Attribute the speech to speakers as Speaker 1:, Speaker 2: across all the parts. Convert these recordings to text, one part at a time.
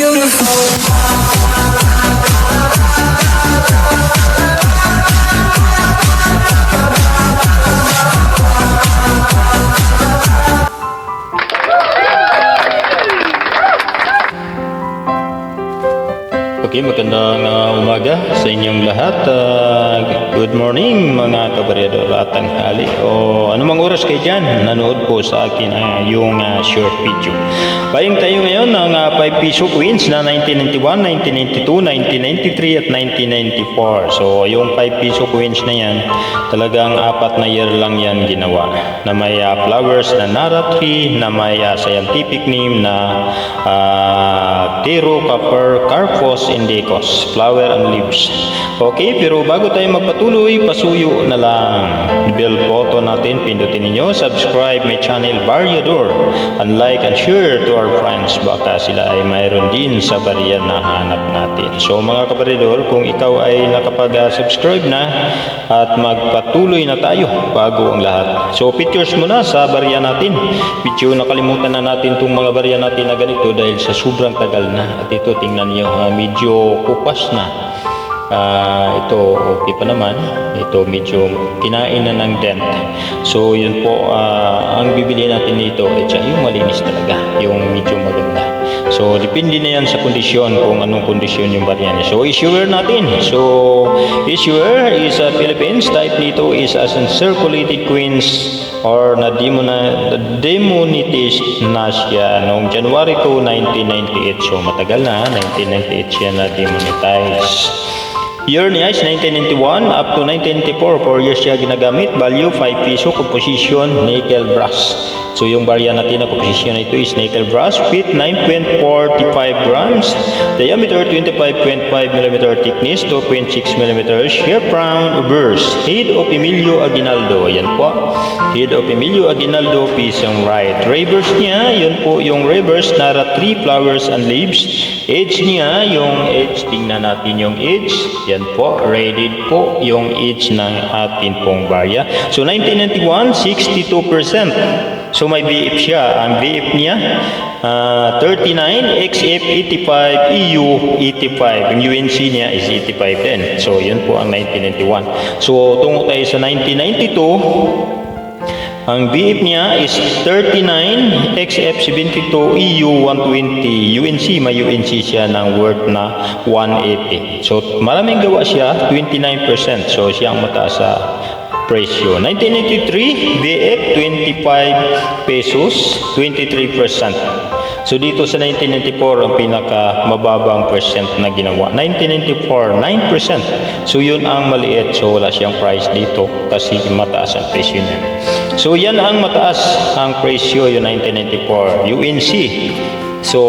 Speaker 1: beautiful.
Speaker 2: Okay, magandang uh, umaga sa inyong lahat. Uh, good morning mga kabaryador at tanghali. O anumang oras kayo dyan, nanood po sa akin uh, yung uh, short video. Buying tayo ngayon ng uh, 5 piso coins na 1991, 1992, 1993 at 1994. So yung 5 piso coins na yan, talagang apat na year lang yan ginawa. Na may uh, flowers na Nara tree, na may uh, scientific name na uh, Tero Copper Carpos Indicos, flower and leaves. Okay, pero bago tayo magpatuloy, pasuyo na lang. Bell button natin, pindutin ninyo. Subscribe my channel Variador and like and share to our friends. Baka sila ay mayroon din sa barya na hanap natin. So mga kabaridor, kung ikaw ay nakapag-subscribe na at magpatuloy na tayo bago ang lahat. So pictures muna sa barya natin. Video nakalimutan na natin itong mga barya natin na ganito dahil sa sobrang tagal na. At ito tingnan niyo ha, medyo kupas na. Ah, ito okay pa naman. Ito medyo kinain na ng dent. So yun po ah, ang bibili natin dito ay siya yung malinis talaga, yung medyo maganda. So depende na yan sa kondisyon kung anong kondisyon yung barya niya. So issuer natin. So issuer is a Philippines type nito is as in circulated queens or na demonetized na siya noong January 2, 1998. So matagal na, 1998 siya na demonetized. Year niya is 1991 up to 1994. 4 years siya ginagamit. Value 5 piso. Composition nickel brass. So yung barya natin na composition na ito is nickel brass. Weight 9.45 grams. Diameter 25.5 mm. Thickness 2.6 mm. Shape round burst. Head of Emilio Aguinaldo. Yan po. Head of Emilio Aguinaldo piece yung right. Reverse niya, yun po yung reverse. Nara 3 flowers and leaves. Edge niya, yung edge. Tingnan natin yung edge. Yan po. Rated po yung edge ng atin pong barya. So 1991, 62%. So may BF siya. Ang BF niya, ah, 39, XF 85, EU 85. Ang UNC niya is 85 din. So yun po ang 1991. So tungo tayo sa 1992, ang BF niya is 39, XF72, EU 120, UNC, may UNC siya ng worth na 180. So maraming gawa siya, 29%. So siya ang mataas sa presyo. 1983, BF 25 pesos, 23%. So dito sa 1994 ang pinaka mababang percent na ginawa. 1994, 9%. So yun ang maliit. So wala siyang price dito kasi mataas ang presyo niya. So yan ang mataas ang presyo yung 1994 UNC. So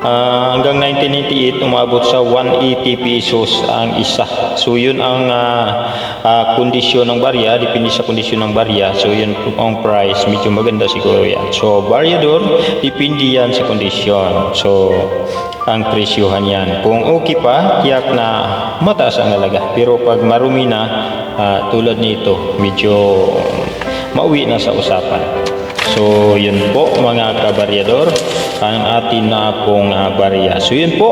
Speaker 2: Ah, hanggang 1998 umabot sa 180 pesos ang isa. So yun ang ah, ah, kondisyon ng barya, depende sa kondisyon ng barya. So yun ang price, medyo maganda siguro yan. So baryador, depende yan sa kondisyon. So ang presyohan yan. Kung okay pa, tiyak na mataas ang halaga. Pero pag marumi na, ah, tulad nito, medyo mauwi na sa usapan. So, yun po mga kabaryador, ang atin na pong ah, barya. So, yun po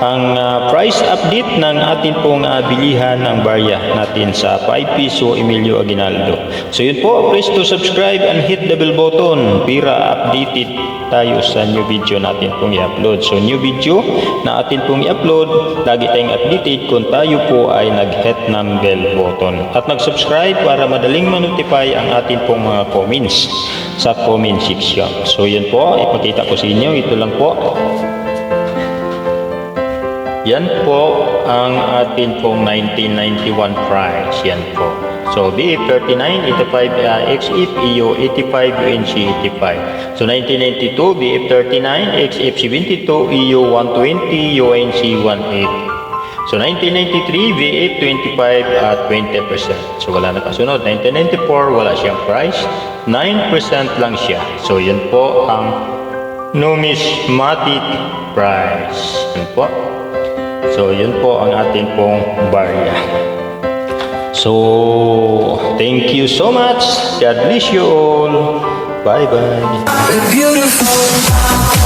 Speaker 2: ang ah, price update ng atin pong ah, bilihan ng barya natin sa 5 piso Emilio Aguinaldo. So, yun po, please to subscribe and hit the bell button para updated tayo sa new video natin pong i-upload. So, new video na atin pong i-upload, lagi tayong updated kung tayo po ay nag-hit ng bell button. At nag-subscribe para madaling ma-notify ang atin pong mga comments sa comment section. So yun po, ipakita ko sa inyo. Ito lang po. Yan po ang atin pong 1991 price. Yan po. So BF 39, 85, uh, XF, EU 85, UNC 85. So 1992, BF 39, XF 72, EU 120, UNC 180. So 1993, VA 25 at 20%. So wala na kasunod. 1994, wala siyang price. 9% lang siya. So yun po ang numismatic price. Yun po. So yun po ang ating pong barya. So, thank you so much. God bless you all. Bye-bye.
Speaker 1: Beautiful.